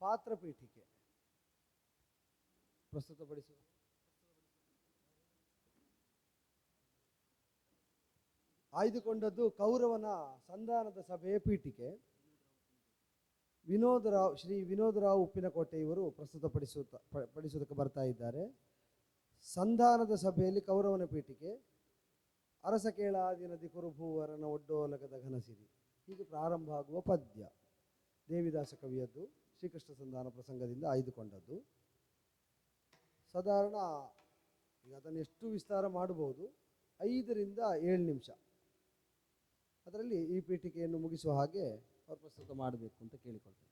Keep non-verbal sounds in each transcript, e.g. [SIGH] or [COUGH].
ಪಾತ್ರ ಪೀಠಿಕೆ ಪ್ರಸ್ತುತಪಡಿಸುವ ಆಯ್ದುಕೊಂಡದ್ದು ಕೌರವನ ಸಂಧಾನದ ಸಭೆಯ ಪೀಠಿಕೆ. ವಿನೋದರಾವ್, ಶ್ರೀ ವಿನೋದರಾವ್ ಉಪ್ಪಿನಕೋಟೆ ಇವರು ಪ್ರಸ್ತುತಪಡಿಸುತ್ತ ಪಡಿಸುವುದಕ್ಕೆ ಬರ್ತಾ ಇದ್ದಾರೆ. ಸಂಧಾನದ ಸಭೆಯಲ್ಲಿ ಕೌರವನ ಪೀಠಿಕೆ. ಅರಸ ಕೇಳಾದಿ ನದಿ ಕುರುಭೂವರನ ಒಡ್ಡೋಲಕದ ಘನಸಿರಿ. ಹೀಗೆ ಪ್ರಾರಂಭ ಆಗುವ ಪದ್ಯ. ದೇವಿದಾಸ ಕವಿಯದ್ದು ಶ್ರೀಕೃಷ್ಣ ಸಂಧಾನ ಪ್ರಸಂಗದಿಂದ ಆಯ್ದುಕೊಂಡದ್ದು. ಸಾಧಾರಣ ಈಗ ಅದನ್ನು ಎಷ್ಟು ವಿಸ್ತಾರ ಮಾಡಬಹುದು? ಐದರಿಂದ ಏಳು ನಿಮಿಷ. ಅದರಲ್ಲಿ ಈ ಪೀಠಿಕೆಯನ್ನು ಮುಗಿಸುವ ಹಾಗೆ ಅವರು ಪ್ರಸ್ತುತ ಮಾಡಬೇಕು ಅಂತ ಕೇಳಿಕೊಳ್ತೇನೆ.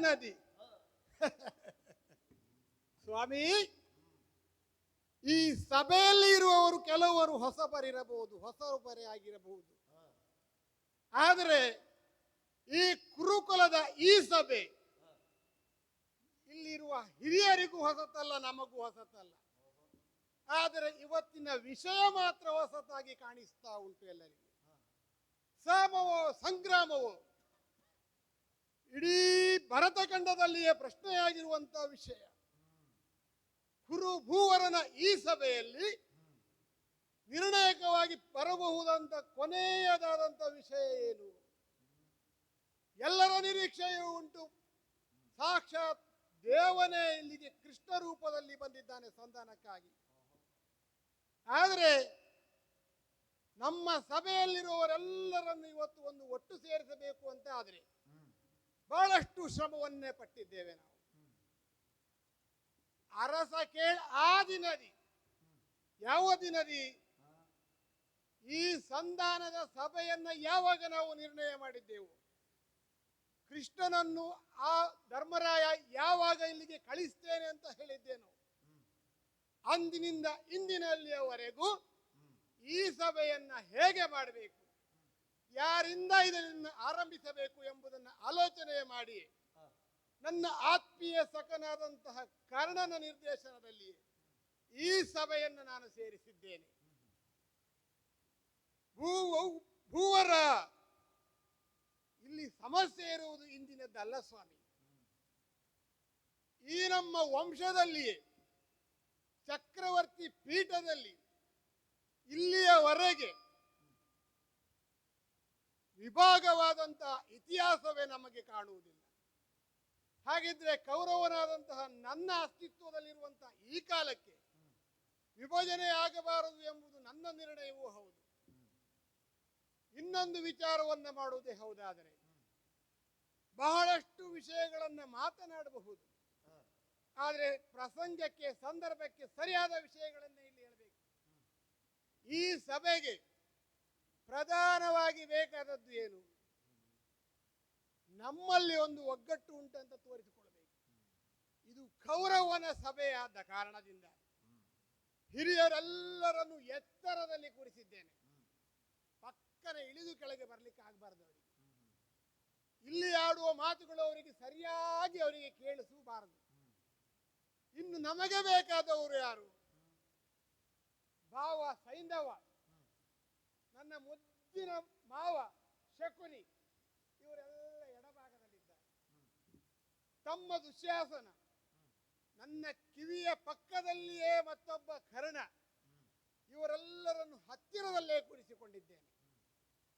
ನದಿ [LAUGHS] ಸ್ವಾಮಿ, ಈ ಸಭೆಯಲ್ಲಿ ಇರುವವರು ಕೆಲವರು ಹೊಸಬರಿರಬಹುದು ಹೊಸಬರೇ ಆಗಿರಬಹುದು. ಆದರೆ ಈ ಕುರುಕುಲದ ಈ ಸಭೆ, ಇಲ್ಲಿರುವ ಹಿರಿಯರಿಗೂ ಹೊಸತಲ್ಲ, ನಮಗೂ ಹೊಸತಲ್ಲ. ಆದರೆ ಇವತ್ತಿನ ವಿಷಯ ಮಾತ್ರ ಹೊಸತಾಗಿ ಕಾಣಿಸ್ತಾ ಉಂಟು ಎಲ್ಲರಿಗೂ. ಸಾಮವೋ, ಸಂಗ್ರಾಮವೋ. ಇಡೀ ಭರತಖಂಡದಲ್ಲಿಯೇ ಪ್ರಶ್ನೆಯಾಗಿರುವಂತಹ ವಿಷಯ. ಕುರು ಭೂವರನ ಈ ಸಭೆಯಲ್ಲಿ ನಿರ್ಣಾಯಕವಾಗಿ ಬರಬಹುದಂತ ಕೊನೆಯದಾದಂಥ ವಿಷಯ ಏನು? ಎಲ್ಲರ ನಿರೀಕ್ಷೆಯೂ ಉಂಟು. ಸಾಕ್ಷಾತ್ ದೇವನೇ ಇಲ್ಲಿಗೆ ಕೃಷ್ಣ ರೂಪದಲ್ಲಿ ಬಂದಿದ್ದಾನೆ ಸಂಧಾನಕ್ಕಾಗಿ. ಆದರೆ ನಮ್ಮ ಸಭೆಯಲ್ಲಿರುವವರೆಲ್ಲರನ್ನು ಇವತ್ತು ಒಂದು ಒಟ್ಟು ಸೇರಿಸಬೇಕು ಅಂತ ಆದರೆ ಬಹಳಷ್ಟು ಶ್ರಮವನ್ನೇ ಪಟ್ಟಿದ್ದೇವೆ ನಾವು. ಅರಸ ಕೇಳ ಆ ದಿನದಿ, ಯಾವ ದಿನದಿ? ಈ ಸಂಧಾನದ ಸಭೆಯನ್ನ ಯಾವಾಗ ನಾವು ನಿರ್ಣಯ ಮಾಡಿದ್ದೆವು? ಕೃಷ್ಣನನ್ನು ಆ ಧರ್ಮರಾಯ ಯಾವಾಗ ಇಲ್ಲಿಗೆ ಕಳಿಸ್ತೇನೆ ಅಂತ ಹೇಳಿದ್ದೇನು? ಅಂದಿನಿಂದ ಇಂದಿನಲ್ಲಿಯವರೆಗೂ ಈ ಸಭೆಯನ್ನ ಹೇಗೆ ಮಾಡಬೇಕು? ಯಾರಿಂದ ಇದನ್ನು ಆರಂಭಿಸಬೇಕು ಎಂಬುದನ್ನು ಆಲೋಚನೆ ಮಾಡಿ ನನ್ನ ಆತ್ಮೀಯ ಸಖನಾದಂತಹ ಕರ್ಣನ ನಿರ್ದೇಶನದಲ್ಲಿ ಈ ಸಭೆಯನ್ನು ನಾನು ಸೇರಿಸಿದ್ದೇನೆ. ಭೂವರ ಇಲ್ಲಿ ಸಮಸ್ಯೆ ಇರುವುದು ಇಂದಿನದ್ದಲ್ಲ ಸ್ವಾಮಿ. ಈ ನಮ್ಮ ವಂಶದಲ್ಲಿಯೇ ಚಕ್ರವರ್ತಿ ಪೀಠದಲ್ಲಿ ಇಲ್ಲಿಯವರೆಗೆ ವಿಭಾಗವಾದಂತಹ ಇತಿಹಾಸವೇ ನಮಗೆ ಕಾಣುವುದಿಲ್ಲ. ಹಾಗಿದ್ರೆ ಕೌರವನಾದಂತಹ ನನ್ನ ಅಸ್ತಿತ್ವದಲ್ಲಿರುವಂತಹ ಈ ಕಾಲಕ್ಕೆ ವಿಭಜನೆ ಆಗಬಾರದು ಎಂಬುದು ನನ್ನ ನಿರ್ಣಯವೂ ಹೌದು. ಇನ್ನೊಂದು ವಿಚಾರವನ್ನ ಮಾಡುವುದೇ ಹೌದಾದರೆ ಬಹಳಷ್ಟು ವಿಷಯಗಳನ್ನ ಮಾತನಾಡಬಹುದು. ಆದರೆ ಪ್ರಸಂಗಕ್ಕೆ, ಸಂದರ್ಭಕ್ಕೆ ಸರಿಯಾದ ವಿಷಯಗಳನ್ನ ಇಲ್ಲಿ ಹೇಳಬೇಕು. ಈ ಸಭೆಗೆ ಪ್ರಧಾನವಾಗಿ ಬೇಕಾದದ್ದು ಏನು? ನಮ್ಮಲ್ಲಿ ಒಂದು ಒಗ್ಗಟ್ಟು ಉಂಟಂತ ತೋರಿಸಿಕೊಳ್ಬೇಕು ಇದು ಕೌರವನ ಸಭೆಯಾದ ಕಾರಣದಿಂದ ಹಿರಿಯರೆಲ್ಲರನ್ನು ಎತ್ತರದಲ್ಲಿ ಕೂರಿಸಿದ್ದೇನೆ. ಪಕ್ಕನ ಇಳಿದು ಕೆಳಗೆ ಬರಲಿಕ್ಕೆ ಆಗಬಾರ್ದು ಅವರಿಗೆ. ಇಲ್ಲಿ ಆಡುವ ಮಾತುಗಳು ಅವರಿಗೆ ಸರಿಯಾಗಿ ಅವರಿಗೆ ಕೇಳಿಸಬಾರದು. ಇನ್ನು ನಮಗೆ ಬೇಕಾದವರು ಯಾರು? ಭಾವ ಸೈಂಧವ. ನನ್ನ ಮುದ್ದಿನ ಮಾವ ಶಕುನಿ, ಇವರೆಲ್ಲ ಎಡಭಾಗದಲ್ಲಿದ್ದಾರೆ. ತಮ್ಮ ದುಶ್ಯಾಸನ, ನನ್ನ ಕಿವಿಯ ಪಕ್ಕದಲ್ಲಿಯೇ ಮತ್ತೊಬ್ಬ ಕರ್ಣ, ಇವರೆಲ್ಲರನ್ನು ಹತ್ತಿರದಲ್ಲೇ ಕೂರಿಸಿಕೊಂಡಿದ್ದೇನೆ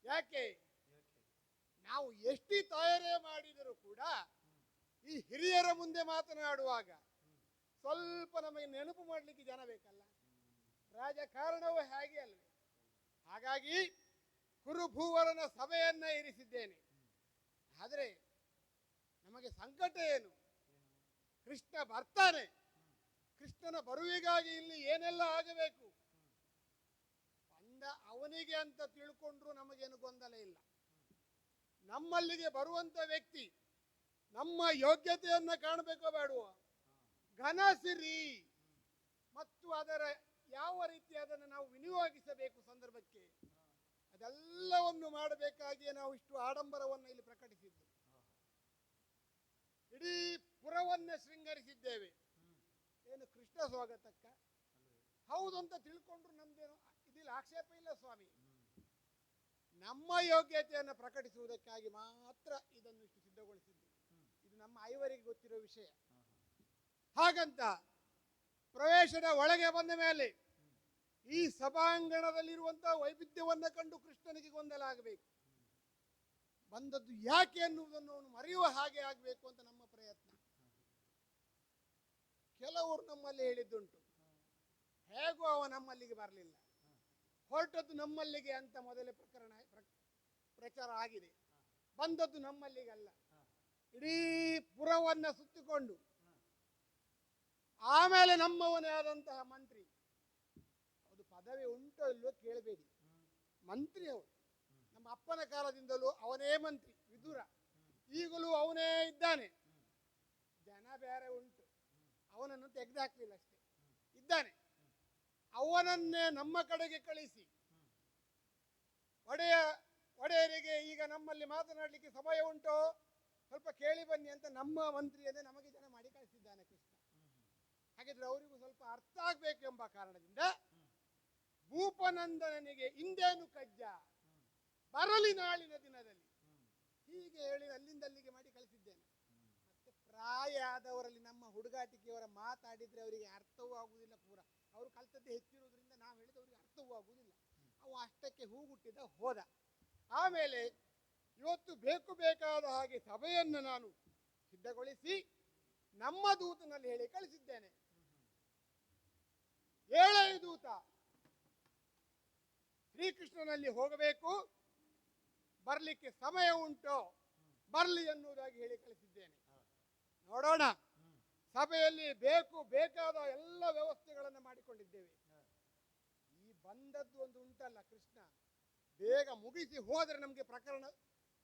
ಯಾಕೆ? ನಾವು ಎಷ್ಟಿ ತಯಾರೇ ಮಾಡಿದರೂ ಕೂಡ ಈ ಹಿರಿಯರ ಮುಂದೆ ಮಾತನಾಡುವಾಗ ಸ್ವಲ್ಪ ನಮಗೆ ನೆನಪು ಮಾಡಲಿಕ್ಕೆ ಜನ ಬೇಕಲ್ಲ? ರಾಜಕಾರಣವೂ ಹಾಗೆ ಅಲ್ವೇ. ಹಾಗಾಗಿ ಕುರುಭೂವರನ ಸಭೆಯನ್ನ ಇರಿಸಿದ್ದೇನೆ. ಆದರೆ ನಮಗೆ ಸಂಕಟ ಏನು? ಕೃಷ್ಣ ಬರ್ತಾನೆ. ಕೃಷ್ಣನ ಬರುವಿಗಾಗಿ ಇಲ್ಲಿ ಏನೆಲ್ಲ ಆಗಬೇಕು? ಬಂದ ಅವನಿಗೆ ಅಂತ ತಿಳ್ಕೊಂಡ್ರು ನಮಗೇನು ಗೊಂದಲ ಇಲ್ಲ. ನಮ್ಮಲ್ಲಿಗೆ ಬರುವಂತ ವ್ಯಕ್ತಿ ನಮ್ಮ ಯೋಗ್ಯತೆಯನ್ನ ಕಾಣಬೇಕೋ ಬೇಡುವ? ಘನಸಿರಿ ಮತ್ತು ಅದರ ಯಾವ ರೀತಿ ಅದನ್ನು ನಾವು ವಿನಿಯೋಗಿಸಬೇಕು ಸಂದರ್ಭಕ್ಕೆ, ಅದೆಲ್ಲವನ್ನು ಮಾಡಬೇಕಾಗಿಯೇ ನಾವು ಇಷ್ಟು ಆಡಂಬರವನ್ನು ಇಲ್ಲಿ ಪ್ರಕಟಿಸಿದ್ದು ಇಡೀ ಪುರವನ್ನೇ ಶೃಂಗರಿಸಿದ್ದೇವೆ. ಏನು ಕೃಷ್ಣ ಸ್ವಾಗತಕ್ಕ? ಹೌದು ಅಂತ ತಿಳ್ಕೊಂಡ್ರು ನಮ್ದೇನು ಇದಿಲ್ಲ, ಆಕ್ಷೇಪ ಇಲ್ಲ ಸ್ವಾಮಿ. ನಮ್ಮ ಯೋಗ್ಯತೆಯನ್ನು ಪ್ರಕಟಿಸುವುದಕ್ಕಾಗಿ ಮಾತ್ರ ಇದನ್ನು ಇಷ್ಟು ಸಿದ್ಧಗೊಳಿಸಿದ್ದು ಇದು ನಮ್ಮ ಐವರಿಗೆ ಗೊತ್ತಿರೋ ವಿಷಯ. ಹಾಗಂತ ಪ್ರವೇಶದ ಒಳಗೆ ಬಂದ ಮೇಲೆ ಈ ಸಭಾಂಗಣದಲ್ಲಿರುವಂತಹ ವೈವಿಧ್ಯವನ್ನ ಕಂಡು ಕೃಷ್ಣನಿಗೆ ಗೊಂದಲ ಆಗಬೇಕು ಬಂದದ್ದು ಯಾಕೆ ಅನ್ನುವುದನ್ನು ಅವನು ಮರೆಯುವ ಹಾಗೆ ಆಗಬೇಕು ಅಂತ ನಮ್ಮ ಪ್ರಯತ್ನ. ಕೆಲವರು ನಮ್ಮಲ್ಲಿ ಹೇಳಿದ್ದುಂಟು. ಹೇಗೂ ಅವ ನಮ್ಮಲ್ಲಿಗೆ ಬರಲಿಲ್ಲ. ಹೊರಟದ್ದು ನಮ್ಮಲ್ಲಿಗೆ ಅಂತ ಮೊದಲೇ ಪ್ರಕರಣ ಪ್ರಚಾರ ಆಗಿದೆ. ಬಂದದ್ದು ನಮ್ಮಲ್ಲಿಗಲ್ಲ. ಇಡೀ ಪುರವನ್ನ ಸುತ್ತಿಕೊಂಡು. ಆಮೇಲೆ ನಮ್ಮವನೇ ಆದಂತಹ ಮಂತ್ರಿ. ಪದವಿ ಉಂಟೋ ಇಲ್ವೋ ಕೇಳಬೇಡಿ. ಮಂತ್ರಿ ಅವರು ನಮ್ಮ ಅಪ್ಪನ ಕಾಲದಿಂದಲೂ ಅವನೇ ಮಂತ್ರಿ, ವಿದುರ. ಈಗಲೂ ಅವನೇ ಇದ್ದಾನೆ. ಜನ ಬೇರೆ ಉಂಟು. ಅವನನ್ನು ತೆಗೆದಾಕ್ಲಿಲ್ಲ ಅಷ್ಟೇ. ಇದ್ದಾನೆ. ಅವನನ್ನೇ ನಮ್ಮ ಕಡೆಗೆ ಕಳಿಸಿ. ಒಡೆಯ, ಒಡೆಯರಿಗೆ ಈಗ ನಮ್ಮಲ್ಲಿ ಮಾತನಾಡಲಿಕ್ಕೆ ಸಮಯ ಉಂಟೋ? ಸ್ವಲ್ಪ ಕೇಳಿ ಬನ್ನಿ ಅಂತ ನಮ್ಮ ಮಂತ್ರಿಯನ್ನೇ ನಮಗೆ ಜನ ಮಾಡಿ ಕಳಿಸಿದ್ದಾನೆ ಕೃಷ್ಣ. ಹಾಗಿದ್ರೆ ಅವರಿಗೂ ಸ್ವಲ್ಪ ಅರ್ಥ ಆಗಬೇಕು ಎಂಬ ಕಾರಣದಿಂದ ಭೂಪನಂದನನಿಗೆ ಇಂದೇನು ಕಜ್ಜ? ಬರಲಿ ನಾಳಿನ ದಿನದಲ್ಲಿ. ಹೀಗೆ ಹೇಳಿ ಅಲ್ಲಿಂದ ಅಲ್ಲಿಗೆ ಮಾಡಿ ಕಳಿಸಿದ್ದೇನೆ. ಮತ್ತೆ ಪ್ರಾಯ ಆದವರಲ್ಲಿ ನಮ್ಮ ಹುಡುಗಾಟಿಕೆಯವರ ಮಾತಾಡಿದ್ರೆ ಅವರಿಗೆ ಅರ್ಥವೂ ಆಗುವುದಿಲ್ಲ ಪೂರ. ಅವರು ಕಲ್ತದ್ದೇ ಹೆಚ್ಚಿರುವುದರಿಂದ ನಾವು ಹೇಳಿದವರಿಗೆ ಅರ್ಥವೂ ಆಗುವುದಿಲ್ಲ. ಅವು ಅಷ್ಟಕ್ಕೆ ಹೂಗುಟ್ಟಿದ ಹೋದ. ಆಮೇಲೆ ಇವತ್ತು ಬೇಕು ಬೇಕಾದ ಹಾಗೆ ಸಭೆಯನ್ನು ನಾನು ಸಿದ್ಧಗೊಳಿಸಿ ನಮ್ಮ ದೂತನಲ್ಲಿ ಹೇಳಿ ಕಳಿಸಿದ್ದೇನೆ. ಏಳೈ ದೂತ ಶ್ರೀಕೃಷ್ಣನಲ್ಲಿ ಹೋಗಬೇಕು. ಬರಲಿಕ್ಕೆ ಸಮಯ ಉಂಟು. ಬರಲಿ ಎನ್ನುವುದಾಗಿ ಹೇಳಿ ಕಳಿಸಿದ್ದೇನೆ. ನೋಡೋಣ. ಸಭೆಯಲ್ಲಿ ಬೇಕು, ಬೇಕಾದ ಎಲ್ಲ ವ್ಯವಸ್ಥೆಗಳನ್ನು ಮಾಡಿಕೊಂಡಿದ್ದೇವೆ. ಈ ಬಂದದ್ದು ಒಂದು ಉಂಟಲ್ಲ ಕೃಷ್ಣ. ಬೇಗ ಮುಗಿಸಿ ಹೋದರೆ ನಮಗೆ ಪ್ರಕರಣ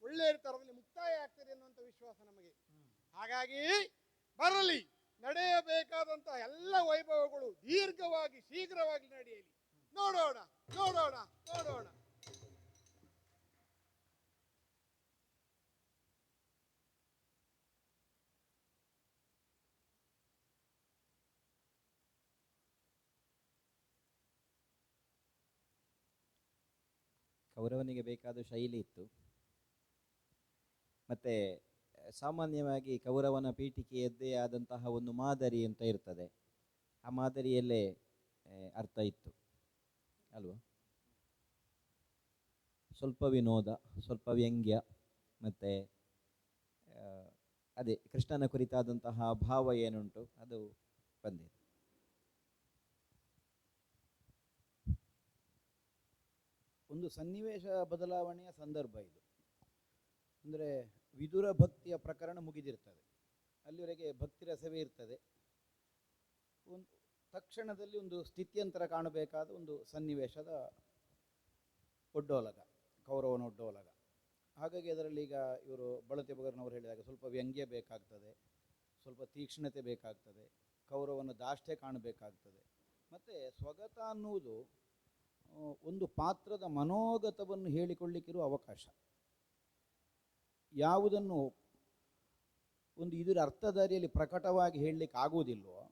ಒಳ್ಳೆಯ ತರದಲ್ಲಿ ಮುಕ್ತಾಯ ಆಗ್ತದೆ ಅನ್ನುವಂಥ ವಿಶ್ವಾಸ ನಮಗೆ. ಹಾಗಾಗಿ ಬರಲಿ. ನಡೆಯಬೇಕಾದಂತಹ ಎಲ್ಲ ವೈಭವಗಳು ದೀರ್ಘವಾಗಿ, ಶೀಘ್ರವಾಗಿ ನಡೆಯಲಿ. ನೋಡೋಣ. ನೋಡೋಣ ನೋಡೋಣ ಕೌರವನಿಗೆ ಬೇಕಾದ ಶೈಲಿ ಇತ್ತು. ಮತ್ತೆ, ಸಾಮಾನ್ಯವಾಗಿ ಕೌರವನ ಪೀಠಿಕೆಯದ್ದೇ ಆದಂತಹ ಒಂದು ಮಾದರಿ ಅಂತ ಇರ್ತದೆ. ಆ ಮಾದರಿಯಲ್ಲೇ ಅರ್ಥ ಇತ್ತು. ಅಲ್ವಾ? ಸ್ವಲ್ಪ ವಿನೋದ, ಸ್ವಲ್ಪ ವ್ಯಂಗ್ಯ, ಮತ್ತೆ ಅದೇ ಕೃಷ್ಣನ ಕುರಿತಾದಂತಹ ಭಾವ ಏನುಂಟು ಅದು ಬಂದಿದೆ. ಒಂದು ಸನ್ನಿವೇಶ ಬದಲಾವಣೆಯ ಸಂದರ್ಭ ಇದು. ಅಂದರೆ ವಿದುರ ಭಕ್ತಿಯ ಪ್ರಕರಣ ಮುಗಿದಿರ್ತದೆ. ಅಲ್ಲಿವರೆಗೆ ಭಕ್ತಿ ರಸವೇ ಇರ್ತದೆ. ಒಂದು ತಕ್ಷಣದಲ್ಲಿ ಒಂದು ಸ್ಥಿತ್ಯಂತರ ಕಾಣಬೇಕಾದ ಒಂದು ಸನ್ನಿವೇಶದ ಒಡ್ಡೋಲಗ, ಕೌರವನ ಒಡ್ಡೋಲಗ. ಹಾಗಾಗಿ ಅದರಲ್ಲಿ ಈಗ ಇವರು ಬಳತಿ ಬಗರ್ನವರು ಹೇಳಿದಾಗ ಸ್ವಲ್ಪ ವ್ಯಂಗ್ಯ ಬೇಕಾಗ್ತದೆ, ಸ್ವಲ್ಪ ತೀಕ್ಷ್ಣತೆ ಬೇಕಾಗ್ತದೆ, ಕೌರವನ ದಾಷ್ಟೆ ಕಾಣಬೇಕಾಗ್ತದೆ. ಮತ್ತು ಸ್ವಗತ ಅನ್ನುವುದು ಒಂದು ಪಾತ್ರದ ಮನೋಗತವನ್ನು ಹೇಳಿಕೊಳ್ಳಿಕ್ಕಿರುವ ಅವಕಾಶ. ಯಾವುದನ್ನು ಒಂದು ಇದರ ಅರ್ಥದಾರಿಯಲ್ಲಿ ಪ್ರಕಟವಾಗಿ ಹೇಳಲಿಕ್ಕೆ ಆಗುವುದಿಲ್ವೋ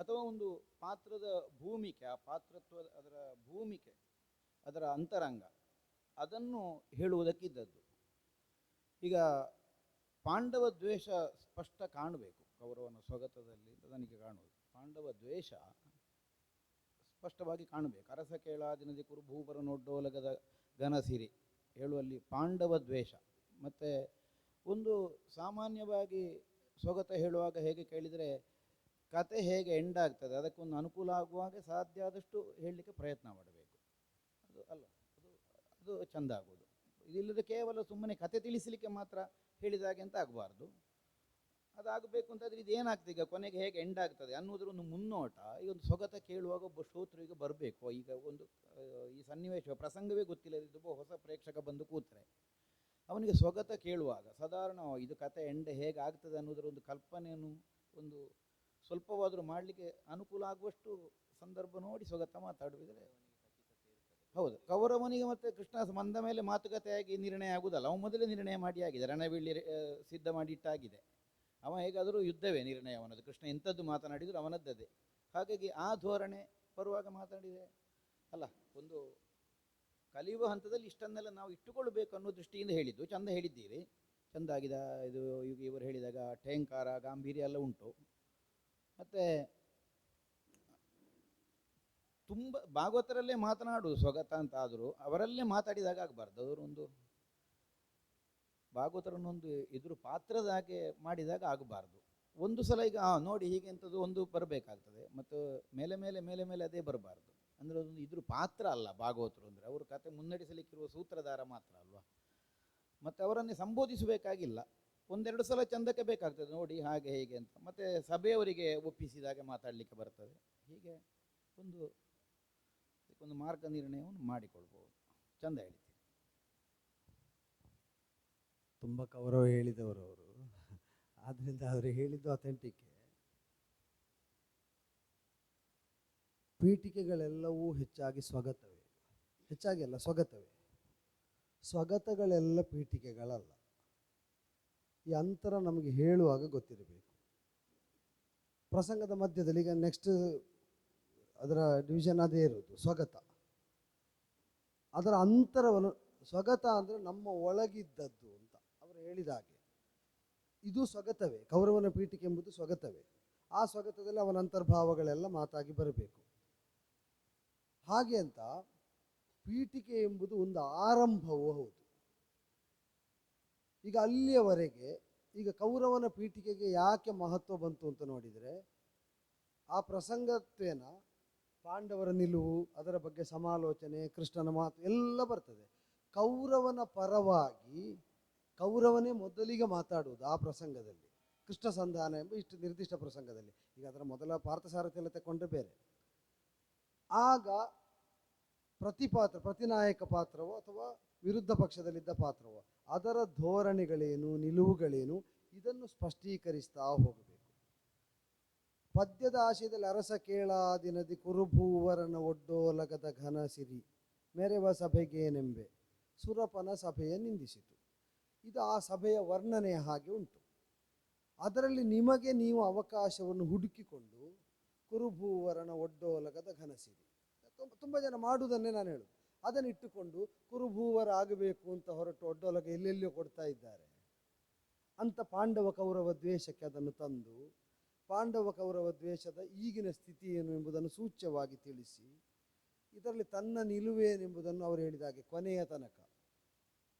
ಅಥವಾ ಒಂದು ಪಾತ್ರದ ಭೂಮಿಕೆ, ಆ ಪಾತ್ರತ್ವ ಅದರ ಭೂಮಿಕೆ, ಅದರ ಅಂತರಂಗ, ಅದನ್ನು ಹೇಳುವುದಕ್ಕಿದ್ದದ್ದು. ಈಗ ಪಾಂಡವ ದ್ವೇಷ ಸ್ಪಷ್ಟ ಕಾಣಬೇಕು, ಕೌರವನ ಸ್ವಗತದಲ್ಲಿ ನನಗೆ ಕಾಣುವುದು. ಪಾಂಡವ ದ್ವೇಷ ಸ್ಪಷ್ಟವಾಗಿ ಕಾಣಬೇಕು. ಅರಸ ಕೇಳಾದಿನದಿ ಕುರು ಭೂಪರ ನೋಡ್ಡೋಲಗದ ಘನಸಿರಿ ಹೇಳುವಲ್ಲಿ ಪಾಂಡವ ದ್ವೇಷ. ಮತ್ತು ಒಂದು ಸಾಮಾನ್ಯವಾಗಿ ಸ್ವಗತ ಹೇಳುವಾಗ ಹೇಗೆ ಕೇಳಿದರೆ ಕತೆ ಹೇಗೆ ಎಂಡ್ ಆಗ್ತದೆ, ಅದಕ್ಕೊಂದು ಅನುಕೂಲ ಆಗುವಾಗ ಸಾಧ್ಯ ಆದಷ್ಟು ಹೇಳಲಿಕ್ಕೆ ಪ್ರಯತ್ನ ಮಾಡಬೇಕು. ಅದು ಅಲ್ಲ, ಅದು ಅದು ಚೆಂದ ಆಗೋದು ಇದಿಲ್ಲದೆ ಕೇವಲ ಸುಮ್ಮನೆ ಕತೆ ತಿಳಿಸಲಿಕ್ಕೆ ಮಾತ್ರ ಹೇಳಿದಾಗೆ ಅಂತ ಆಗಬಾರ್ದು. ಅದಾಗಬೇಕು ಅಂತಂದ್ರೆ ಇದು ಏನಾಗ್ತದೆ ಈಗ ಕೊನೆಗೆ ಹೇಗೆ ಎಂಡ್ ಆಗ್ತದೆ ಅನ್ನೋದ್ರ ಒಂದು ಮುನ್ನೋಟ ಈ ಒಂದು ಸ್ವಗತ ಕೇಳುವಾಗ ಒಬ್ಬ ಶ್ರೋತೃವಿಗೆ ಬರಬೇಕು. ಈಗ ಒಂದು, ಈ ಸನ್ನಿವೇಶ, ಪ್ರಸಂಗವೇ ಗೊತ್ತಿಲ್ಲದಿದ್ದು ಒಬ್ಬ ಹೊಸ ಪ್ರೇಕ್ಷಕ ಬಂದು ಕೂತ್ರೆ, ಅವನಿಗೆ ಸ್ವಗತ ಕೇಳುವಾಗ, ಸಾಧಾರಣ ಇದು ಕತೆ ಎಂಡ್ ಹೇಗೆ ಆಗ್ತದೆ ಅನ್ನೋದರ ಒಂದು ಕಲ್ಪನೆಯನ್ನು ಒಂದು ಸ್ವಲ್ಪವಾದರೂ ಮಾಡಲಿಕ್ಕೆ ಅನುಕೂಲ ಆಗುವಷ್ಟು ಸಂದರ್ಭ ನೋಡಿ ಸ್ವಗತ ಮಾತಾಡುವುದಿದ್ರೆ ಹೌದು. ಕೌರವನಿಗೆ ಮತ್ತೆ ಕೃಷ್ಣ ಬಂದ ಮೇಲೆ ಮಾತುಕತೆಯಾಗಿ ನಿರ್ಣಯ ಆಗುವುದಲ್ಲ. ಅವನು ಮೊದಲೇ ನಿರ್ಣಯ ಮಾಡಿ ಆಗಿದೆ. ರಣಬೀಳಿ ಸಿದ್ಧ ಮಾಡಿ ಇಟ್ಟಾಗಿದೆ. ಅವ ಹೇಗಾದರೂ ಯುದ್ಧವೇ ನಿರ್ಣಯ ಅವನದು. ಕೃಷ್ಣ ಎಂಥದ್ದು ಮಾತನಾಡಿದ್ರು ಅವನದ್ದದೇ. ಹಾಗಾಗಿ ಆ ಧೋರಣೆ ಬರುವಾಗ ಮಾತಾಡಿದೆ ಅಲ್ಲ, ಒಂದು ಕಲಿಯುವ ಹಂತದಲ್ಲಿ ಇಷ್ಟನ್ನೆಲ್ಲ ನಾವು ಇಟ್ಟುಕೊಳ್ಬೇಕು ಅನ್ನೋ ದೃಷ್ಟಿಯಿಂದ ಹೇಳಿದ್ದು. ಚಂದ ಹೇಳಿದ್ದೀರಿ. ಚಂದ ಆಗಿದ ಇದು ಇವರು ಹೇಳಿದಾಗ ಠೇಂಕಾರ ಗಾಂಭೀರ್ಯ ಎಲ್ಲ ಉಂಟು. ಮತ್ತು ತುಂಬ ಭಾಗವತರಲ್ಲೇ ಮಾತನಾಡು ಸ್ವಗತ ಅಂತ ಆದರೂ ಅವರಲ್ಲೇ ಮಾತಾಡಿದಾಗ ಆಗಬಾರ್ದು. ಅವರೊಂದು ಭಾಗವತರನ್ನೊಂದು ಎದುರು ಪಾತ್ರದ ಹಾಗೆ ಮಾಡಿದಾಗ ಆಗಬಾರ್ದು. ಒಂದು ಸಲ ಈಗ ನೋಡಿ ಹೀಗೆ ಎಂಥದ್ದು ಒಂದು ಬರಬೇಕಾಗ್ತದೆ. ಮತ್ತು ಮೇಲೆ ಮೇಲೆ ಮೇಲೆ ಮೇಲೆ ಅದೇ ಬರಬಾರ್ದು. ಅಂದರೆ ಅದೊಂದು ಇದ್ರ ಪಾತ್ರ ಅಲ್ಲ ಭಾಗವತರು ಅಂದರೆ. ಅವರು ಕತೆ ಮುನ್ನಡೆಸಲಿಕ್ಕಿರುವ ಸೂತ್ರಧಾರ ಮಾತ್ರ ಅಲ್ವಾ? ಮತ್ತು ಅವರನ್ನೇ ಸಂಬೋಧಿಸಬೇಕಾಗಿಲ್ಲ. ಒಂದೆರಡು ಸಲ ಚಂದಕ್ಕೆ ಬೇಕಾಗ್ತದೆ. ನೋಡಿ ಹಾಗೆ ಹೀಗೆ ಅಂತ. ಮತ್ತೆ ಸಭೆಯವರಿಗೆ ಒಪ್ಪಿಸಿದಾಗ ಮಾತಾಡಲಿಕ್ಕೆ ಬರ್ತದೆ. ಹೀಗೆ ಒಂದು ಒಂದು ಮಾರ್ಗ ನಿರ್ಣಯವನ್ನು ಮಾಡಿಕೊಳ್ಬೋದು. ಚಂದ ಹೇಳ್ತೀವಿ ತುಂಬ ಕೌರವ ಹೇಳಿದವರು ಅವರು. ಆದ್ದರಿಂದ ಅವರು ಹೇಳಿದ್ದು ಅಥೆಂಟಿಕ್ ಪೀಠಿಕೆಗಳೆಲ್ಲವೂ ಹೆಚ್ಚಾಗಿ ಸ್ವಗತವೇ. ಹೆಚ್ಚಾಗಿ ಅಲ್ಲ, ಸ್ವಗತವೇ. ಸ್ವಗತಗಳೆಲ್ಲ ಪೀಠಿಕೆಗಳಲ್ಲ. ಈ ಅಂತರ ನಮಗೆ ಹೇಳುವಾಗ ಗೊತ್ತಿರಬೇಕು. ಪ್ರಸಂಗದ ಮಧ್ಯದಲ್ಲಿ ಈಗ ನೆಕ್ಸ್ಟ್ ಅದರ ಡಿವಿಷನ್ ಅದೇ ಇರೋದು, ಸ್ವಗತ. ಅದರ ಅಂತರವನ್ನು, ಸ್ವಗತ ಅಂದರೆ ನಮ್ಮ ಒಳಗಿದ್ದದ್ದು ಅಂತ ಅವರು ಹೇಳಿದ ಹಾಗೆ. ಇದು ಸ್ವಗತವೇ, ಕೌರವನ ಪೀಠಿಕೆ ಎಂಬುದು ಸ್ವಗತವೇ. ಆ ಸ್ವಗತದಲ್ಲಿ ಅವನ ಅಂತರ್ಭಾವಗಳೆಲ್ಲ ಮಾತಾಗಿ ಬರಬೇಕು. ಹಾಗೆ ಅಂತ ಪೀಠಿಕೆ ಎಂಬುದು ಒಂದು ಆರಂಭವೂ ಹೌದು. ಈಗ ಅಲ್ಲಿಯವರೆಗೆ ಈಗ ಕೌರವನ ಪೀಠಿಕೆಗೆ ಯಾಕೆ ಮಹತ್ವ ಬಂತು ಅಂತ ನೋಡಿದರೆ ಆ ಪ್ರಸಂಗತ್ವೇನ ಪಾಂಡವರ ನಿಲುವು, ಅದರ ಬಗ್ಗೆ ಸಮಾಲೋಚನೆ, ಕೃಷ್ಣನ ಮಾತು ಎಲ್ಲ ಬರ್ತದೆ. ಕೌರವನ ಪರವಾಗಿ, ಕೌರವನೇ ಮೊದಲಿಗೆ ಮಾತಾಡುವುದು ಆ ಪ್ರಸಂಗದಲ್ಲಿ. ಕೃಷ್ಣ ಸಂಧಾನ ಎಂಬ ಇಷ್ಟು ನಿರ್ದಿಷ್ಟ ಪ್ರಸಂಗದಲ್ಲಿ. ಈಗ ಅದರ ಮೊದಲ ಪಾರ್ಥಸಾರಥಿ ಎಲ್ಲ ಬೇರೆ. ಆಗ ಪ್ರತಿಪಾತ್ರ, ಪ್ರತಿನಾಯಕ ಪಾತ್ರವೋ ಅಥವಾ ವಿರುದ್ಧ ಪಕ್ಷದಲ್ಲಿದ್ದ ಪಾತ್ರವ. ಅದರ ಧೋರಣೆಗಳೇನು, ನಿಲುವುಗಳೇನು, ಇದನ್ನು ಸ್ಪಷ್ಟೀಕರಿಸ್ತಾ ಹೋಗಬೇಕು. ಪದ್ಯದ ಆಶಯದಲ್ಲಿ ಅರಸ ಕೇಳಾದಿನದಿ ಕುರುಭೂವರನ ಒಡ್ಡೋಲಗದ ಘನ ಸಿರಿ, ಮೆರೆವ ಸಭೆಗೇನೆಂಬೆ ಸುರಪನ ಸಭೆಯ ನಿಂದಿಸಿತು. ಇದು ಆ ಸಭೆಯ ವರ್ಣನೆಯ ಹಾಗೆ ಉಂಟು. ಅದರಲ್ಲಿ ನಿಮಗೆ ನೀವು ಅವಕಾಶವನ್ನು ಹುಡುಕಿಕೊಂಡು ಕುರುಭೂವರನ ಒಡ್ಡೋಲಗದ ಘನಸಿರಿ ತುಂಬ ಜನ ಮಾಡುವುದನ್ನೇ ನಾನು ಹೇಳುದು. ಅದನ್ನು ಇಟ್ಟುಕೊಂಡು ಕುರುಭೂವರ ಆಗಬೇಕು ಅಂತ ಹೊರಟು ಒಡ್ಡೋಲಗ ಎಲ್ಲೆಲ್ಲೋ ಕೊಡ್ತಾ ಇದ್ದಾರೆ. ಅಂತ ಪಾಂಡವ ಕೌರವ ದ್ವೇಷಕ್ಕೆ ಅದನ್ನು ತಂದು ಪಾಂಡವ ಕೌರವ ದ್ವೇಷದ ಈಗಿನ ಸ್ಥಿತಿ ಏನು ಎಂಬುದನ್ನು ಸೂಚ್ಯವಾಗಿ ತಿಳಿಸಿ, ಇದರಲ್ಲಿ ತನ್ನ ನಿಲುವೇನೆಂಬುದನ್ನು ಅವರು ಹೇಳಿದ ಹಾಗೆ ಕೊನೆಯ ತನಕ.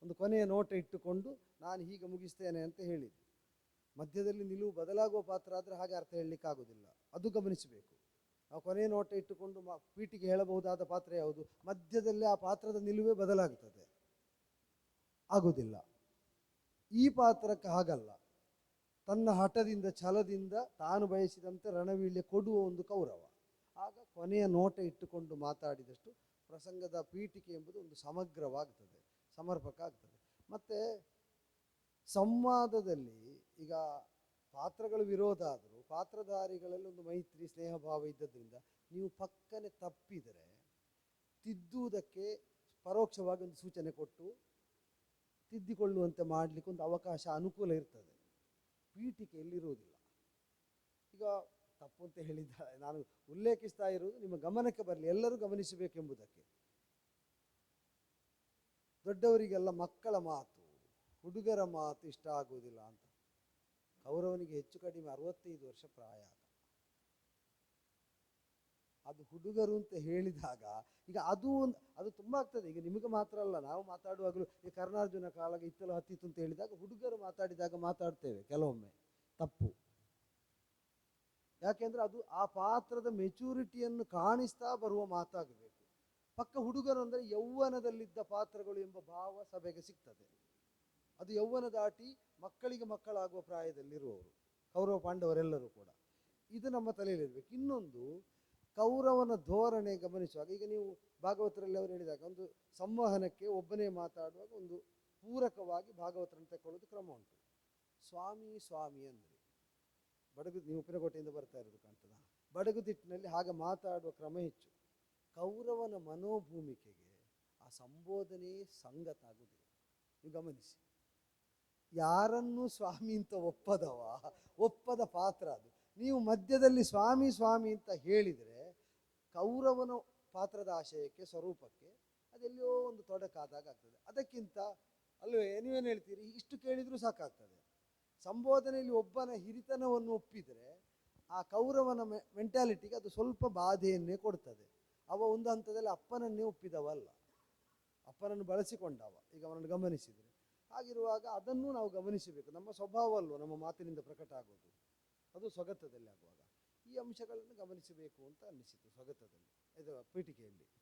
ಒಂದು ಕೊನೆಯ ನೋಟ ಇಟ್ಟುಕೊಂಡು ನಾನು ಹೀಗೆ ಮುಗಿಸ್ತೇನೆ ಅಂತ ಹೇಳಿದ್ದು. ಮಧ್ಯದಲ್ಲಿ ನಿಲುವು ಬದಲಾಗುವ ಪಾತ್ರ ಆದರೆ ಹಾಗೆ ಅರ್ಥ ಹೇಳಲಿಕ್ಕಾಗೋದಿಲ್ಲ. ಅದು ಗಮನಿಸಬೇಕು. ನಾವು ಕೊನೆಯ ನೋಟ ಇಟ್ಟುಕೊಂಡು ಮ ಪೀಠಿಗೆ ಹೇಳಬಹುದಾದ ಪಾತ್ರ ಯಾವುದು? ಮಧ್ಯದಲ್ಲಿ ಆ ಪಾತ್ರದ ನಿಲುವೇ ಬದಲಾಗ್ತದೆ. ಆಗುವುದಿಲ್ಲ ಈ ಪಾತ್ರಕ್ಕೆ ಹಾಗಲ್ಲ. ತನ್ನ ಹಠದಿಂದ, ಛಲದಿಂದ ತಾನು ಬಯಸಿದಂತೆ ರಣವೀಳ್ಯ ಕೊಡುವ ಒಂದು ಕೌರವ. ಆಗ ಕೊನೆಯ ನೋಟ ಇಟ್ಟುಕೊಂಡು ಮಾತಾಡಿದಷ್ಟು ಪ್ರಸಂಗದ ಪೀಠಿಕೆ ಎಂಬುದು ಒಂದು ಸಮಗ್ರವಾಗ್ತದೆ, ಸಮರ್ಪಕ ಆಗ್ತದೆ. ಮತ್ತು ಸಂವಾದದಲ್ಲಿ ಈಗ ಪಾತ್ರಗಳು ವಿರೋಧ ಆದರೂ ಪಾತ್ರಧಾರಿಗಳಲ್ಲಿ ಒಂದು ಮೈತ್ರಿ ಸ್ನೇಹ ಭಾವ ಇದ್ದದ್ರಿಂದ ನೀವು ಪಕ್ಕನೆ ತಪ್ಪಿದರೆ ತಿದ್ದುವುದಕ್ಕೆ ಪರೋಕ್ಷವಾಗಿ ಒಂದು ಸೂಚನೆ ಕೊಟ್ಟು ತಿದ್ದಿಕೊಳ್ಳುವಂತೆ ಮಾಡಲಿಕ್ಕೆ ಒಂದು ಅವಕಾಶ ಅನುಕೂಲ ಇರ್ತದೆ. ಪೀಠಿಕೆಯಲ್ಲಿರುವುದಿಲ್ಲ. ಈಗ ತಪ್ಪು ಅಂತ ಹೇಳಿದ ನಾನು ಉಲ್ಲೇಖಿಸ್ತಾ ಇರುವುದು ನಿಮ್ಮ ಗಮನಕ್ಕೆ ಬರಲಿ, ಎಲ್ಲರೂ ಗಮನಿಸಬೇಕೆಂಬುದಕ್ಕೆ. ದೊಡ್ಡವರಿಗೆಲ್ಲ ಮಕ್ಕಳ ಮಾತು, ಹುಡುಗರ ಮಾತು ಇಷ್ಟ ಆಗುವುದಿಲ್ಲ ಅಂತ. ಕೌರವನಿಗೆ ಹೆಚ್ಚು ಕಡಿಮೆ ಅರವತ್ತೈದು ವರ್ಷ ಪ್ರಾಯ ಅದು ಹುಡುಗರು ಅಂತ ಹೇಳಿದಾಗ ಈಗ ಅದು ಒಂದು, ಅದು ತುಂಬ ಆಗ್ತದೆ. ಈಗ ನಿಮಗೆ ಮಾತ್ರ ಅಲ್ಲ, ನಾವು ಮಾತಾಡುವಾಗಲೂ ಈ ಕರ್ಣಾರ್ಜುನ ಕಾಲಗೆ ಇತ್ತಲೋ ಹತ್ತಿತ್ತು ಅಂತ ಹೇಳಿದಾಗ ಹುಡುಗರು ಮಾತಾಡಿದಾಗ ಮಾತಾಡ್ತೇವೆ ಕೆಲವೊಮ್ಮೆ. ತಪ್ಪು. ಯಾಕೆಂದ್ರೆ ಅದು ಆ ಪಾತ್ರದ ಮೆಚುರಿಟಿಯನ್ನು ಕಾಣಿಸ್ತಾ ಬರುವ ಮಾತಾಗಬೇಕು. ಪಕ್ಕ ಹುಡುಗರು ಅಂದರೆ ಯೌವನದಲ್ಲಿದ್ದ ಪಾತ್ರಗಳು ಎಂಬ ಭಾವ ಸಭೆಗೆ ಸಿಗ್ತದೆ. ಅದು ಯೌವನ ದಾಟಿ ಮಕ್ಕಳಿಗೆ ಮಕ್ಕಳಾಗುವ ಪ್ರಾಯದಲ್ಲಿರುವವರು, ಕೌರವ ಪಾಂಡವರೆಲ್ಲರೂ ಕೂಡ. ಇದು ನಮ್ಮ ತಲೆಯಲ್ಲಿರಬೇಕು ಇನ್ನೊಂದು, ಕೌರವನ ಧೋರಣೆ ಗಮನಿಸುವಾಗ, ಈಗ ನೀವು ಭಾಗವತರಲ್ಲಿ ಅವರು ಹೇಳಿದಾಗ, ಒಂದು ಸಂವಹನಕ್ಕೆ ಒಬ್ಬನೇ ಮಾತಾಡುವಾಗ ಒಂದು ಪೂರಕವಾಗಿ ಭಾಗವತರನ್ನು ತಗೊಳ್ಳೋದು ಕ್ರಮ ಉಂಟು. ಸ್ವಾಮಿ ಸ್ವಾಮಿ ಅಂದರೆ, ಬಡಗು, ನೀವು ಉಪ್ಪಿನಕೋಟೆಯಿಂದ ಬರ್ತಾ ಇರೋದು ಕಾಣ್ತದ? ಬಡಗುದಿಟ್ಟಿನಲ್ಲಿ ಹಾಗೆ ಮಾತಾಡುವ ಕ್ರಮ ಹೆಚ್ಚು. ಕೌರವನ ಮನೋಭೂಮಿಕೆಗೆ ಆ ಸಂಬೋಧನೆ ಸಂಗತ ಆಗುವುದಿಲ್ಲ ನೀವು ಗಮನಿಸಿ. ಯಾರನ್ನೂ ಸ್ವಾಮಿ ಅಂತ ಒಪ್ಪದವ? ಒಪ್ಪದ ಪಾತ್ರ ಅದು. ನೀವು ಮಧ್ಯದಲ್ಲಿ ಸ್ವಾಮಿ ಸ್ವಾಮಿ ಅಂತ ಹೇಳಿದರೆ ಕೌರವನ ಪಾತ್ರದ ಆಶಯಕ್ಕೆ, ಸ್ವರೂಪಕ್ಕೆ ಅದೆಲ್ಲೋ ಒಂದು ತೊಡಕಾದಾಗ ಆಗ್ತದೆ. ಅದಕ್ಕಿಂತ ಅಲ್ವೇ, ನೀವೇನು ಹೇಳ್ತೀರಿ? ಇಷ್ಟು ಕೇಳಿದರೂ ಸಾಕಾಗ್ತದೆ. ಸಂಬೋಧನೆಯಲ್ಲಿ ಒಬ್ಬನ ಹಿರಿತನವನ್ನು ಒಪ್ಪಿದರೆ ಆ ಕೌರವನ ಮೆಂಟ್ಯಾಲಿಟಿಗೆ ಅದು ಸ್ವಲ್ಪ ಬಾಧೆಯನ್ನೇ ಕೊಡ್ತದೆ. ಅವ ಒಂದು ಹಂತದಲ್ಲಿ ಅಪ್ಪನನ್ನೇ ಒಪ್ಪಿದವಲ್ಲ. ಅಪ್ಪನನ್ನು ಬಳಸಿಕೊಂಡವ. ಈಗ ಅವನನ್ನು ಗಮನಿಸಿದರೆ. ಹಾಗಿರುವಾಗ ಅದನ್ನು ನಾವು ಗಮನಿಸಬೇಕು. ನಮ್ಮ ಸ್ವಭಾವ ಅಲ್ವ? ನಮ್ಮ ಮಾತಿನಿಂದ ಪ್ರಕಟ ಆಗೋದು. ಅದು ಸ್ವಗತದಲ್ಲಿ ಆಗುವಾಗ. ಈ ಅಂಶಗಳನ್ನು ಗಮನಿಸಬೇಕು ಅಂತ ಅನ್ನಿಸಿತು ಸ್ವಗತದಲ್ಲಿ, ಇದು ಪೀಠಿಕೆಯಲ್ಲಿ.